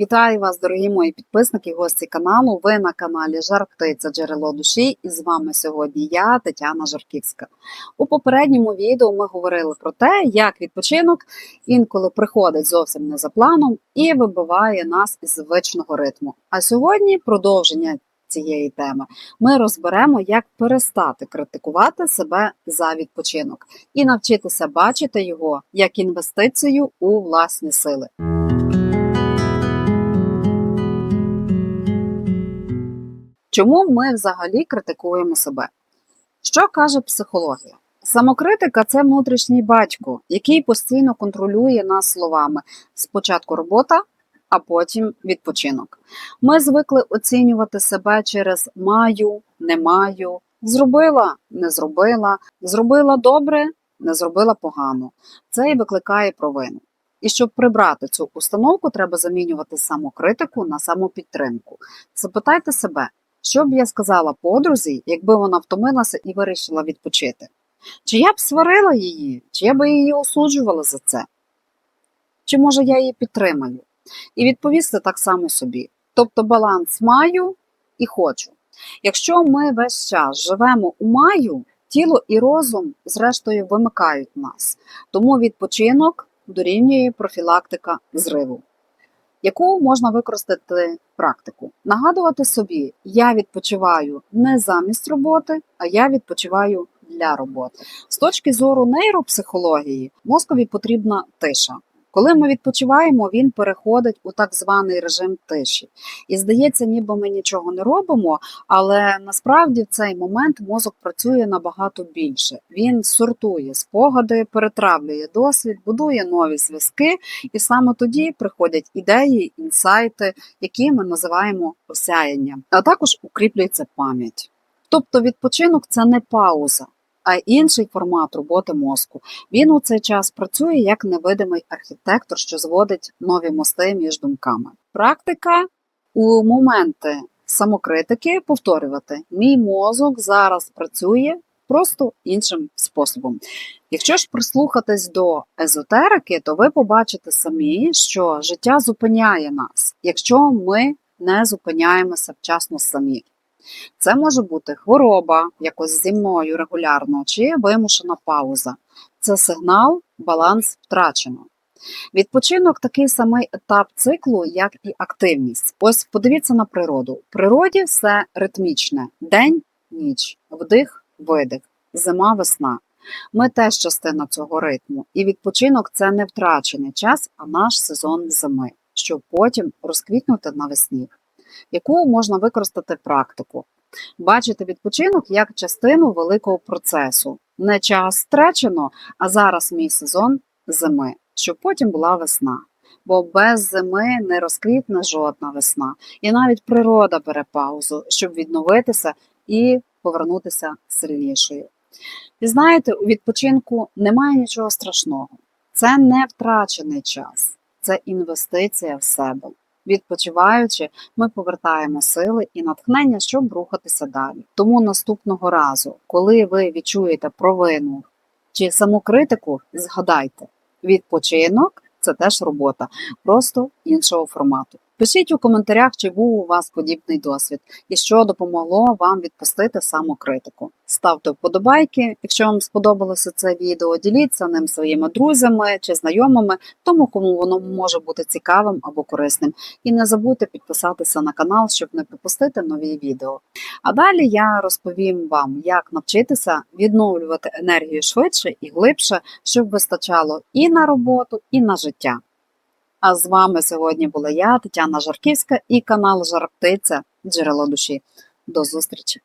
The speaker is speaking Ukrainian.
Вітаю вас, дорогі мої підписники, гості каналу. Ви на каналі Жар Джерело душі. І з вами сьогодні я, Тетяна Жарківська. У попередньому відео ми говорили про те, як відпочинок інколи приходить зовсім не за планом і вибиває нас із звичного ритму. А сьогодні продовження цієї теми ми розберемо, як перестати критикувати себе за відпочинок і навчитися бачити його як інвестицію у власні сили. Чому ми взагалі критикуємо себе? Що каже психологія? Самокритика це внутрішній батько, який постійно контролює нас словами: спочатку робота, а потім відпочинок. Ми звикли оцінювати себе через маю, не маю, зробила, не зробила, зробила добре, не зробила погано. Це і викликає провину. І щоб прибрати цю установку, треба замінювати самокритику на самопідтримку. Запитайте себе, що б я сказала подрузі, якби вона втомилася і вирішила відпочити? Чи я б сварила її, чи я б її осуджувала за це? Чи може я її підтримаю? І відповісти так само собі. Тобто баланс маю і хочу. Якщо ми весь час живемо у маю, тіло і розум, зрештою, вимикають нас. Тому відпочинок дорівнює профілактика зриву яку можна використати практику. Нагадувати собі, я відпочиваю не замість роботи, а я відпочиваю для роботи. З точки зору нейропсихології, мозкові потрібна тиша. Коли ми відпочиваємо, він переходить у так званий режим тиші. І здається, ніби ми нічого не робимо, але насправді в цей момент мозок працює набагато більше. Він сортує спогади, перетравлює досвід, будує нові зв'язки, і саме тоді приходять ідеї, інсайти, які ми називаємо осяянням, а також укріплюється пам'ять. Тобто відпочинок це не пауза а інший формат роботи мозку. Він у цей час працює як невидимий архітектор, що зводить нові мости між думками. Практика у моменти самокритики повторювати: мій мозок зараз працює. Просто іншим способом. Якщо ж прислухатись до езотерики, то ви побачите самі, що життя зупиняє нас, якщо ми не зупиняємося вчасно самі. Це може бути хвороба, якось зі мною регулярно, чи вимушена пауза. Це сигнал, баланс втрачено. Відпочинок такий самий етап циклу, як і активність. Ось подивіться на природу. В природі все ритмічне: день, ніч, вдих, видих, зима, весна. Ми теж частина цього ритму, і відпочинок це не втрачений час, а наш сезон зими, щоб потім розквітнути навесні яку можна використати практику. Бачити відпочинок як частину великого процесу. Не час втрачено, а зараз мій сезон зими, щоб потім була весна. Бо без зими не розквітне жодна весна. І навіть природа бере паузу, щоб відновитися і повернутися сильнішою. І знаєте, у відпочинку немає нічого страшного. Це не втрачений час, це інвестиція в себе. Відпочиваючи, ми повертаємо сили і натхнення, щоб рухатися далі. Тому наступного разу, коли ви відчуєте провину чи самокритику, згадайте, відпочинок це теж робота, просто іншого формату. Пишіть у коментарях, чи був у вас подібний досвід і що допомогло вам відпустити самокритику. Ставте вподобайки, якщо вам сподобалося це відео, діліться ним своїми друзями чи знайомими, тому кому воно може бути цікавим або корисним. І не забудьте підписатися на канал, щоб не пропустити нові відео. А далі я розповім вам, як навчитися відновлювати енергію швидше і глибше, щоб вистачало і на роботу, і на життя. А з вами сьогодні була я, Тетяна Жарківська, і канал Жарптиця Джерело душі. До зустрічі!